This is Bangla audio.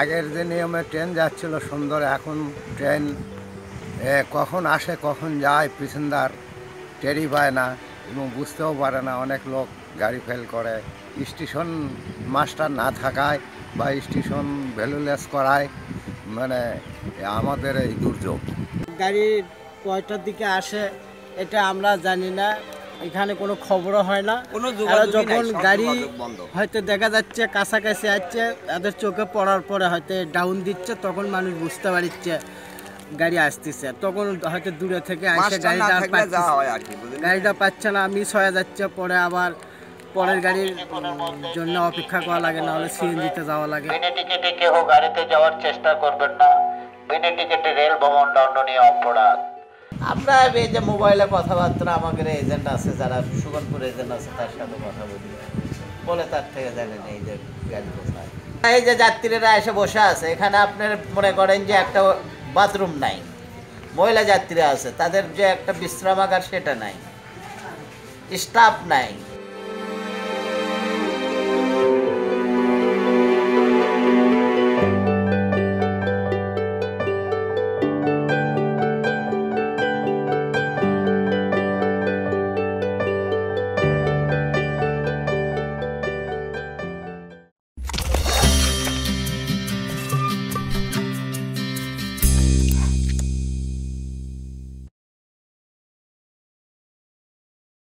আগের যে নিয়মে ট্রেন যাচ্ছিল সুন্দর, এখন ট্রেন কখন আসে, কখন যায় পিছনদার টেরি পায় না এবং বুঝতেও পারে না। অনেক লোক গাড়ি ফেল করে। স্টেশন মাস্টার না থাকায় বা স্টেশন ভ্যালুলেস করায় মানে আমাদের এই দুর্যোগ। গাড়ির কয়টার দিকে আসে এটা আমরা জানি না। এখানে কোনো খবরও হয় না। এরা যখন গাড়ি হয়তো দেখা যাচ্ছে কাছাকাছি আসছে এদের চোখে পড়ার পরে হয়তো ডাউন দিচ্ছে তখন মানুষ বুঝতে পারছে গাড়ি আসতেছে। তখন হয়তো দূরে থেকে আসে মাস্টার না গাড়িটা হয় গাড়িটা পাচ্ছে না মিস হয়ে যাচ্ছে পরে আবার পরের গাড়ির জন্য অপেক্ষা করা লাগে না হলে সিএনজিতে যাওয়া লাগে। বিনা টিকিটে কেউ গাড়িতে যাওয়ার চেষ্টা করবেন না। বিনা টিকিটে রেল ভ্রমণ দণ্ডনীয় অপরাধ। আমরা এই যে মোবাইলে কথাবার্তা, আমাদের এজেন্ট আছে যারা সুগনপুর এজেন্ট আছে, তার সাথে কথা বলি। বলে তার থেকে জানেন এই যে গাড়ি কোথায়। এই যে যাত্রীরা এসে বসে আছে, এখানে আপনার মনে করেন যে একটা বাথরুম নাই। মহিলা যাত্রীরা আছে, তাদের যে একটা বিশ্রামাগার, সেটা নাই। স্টাফ নাই।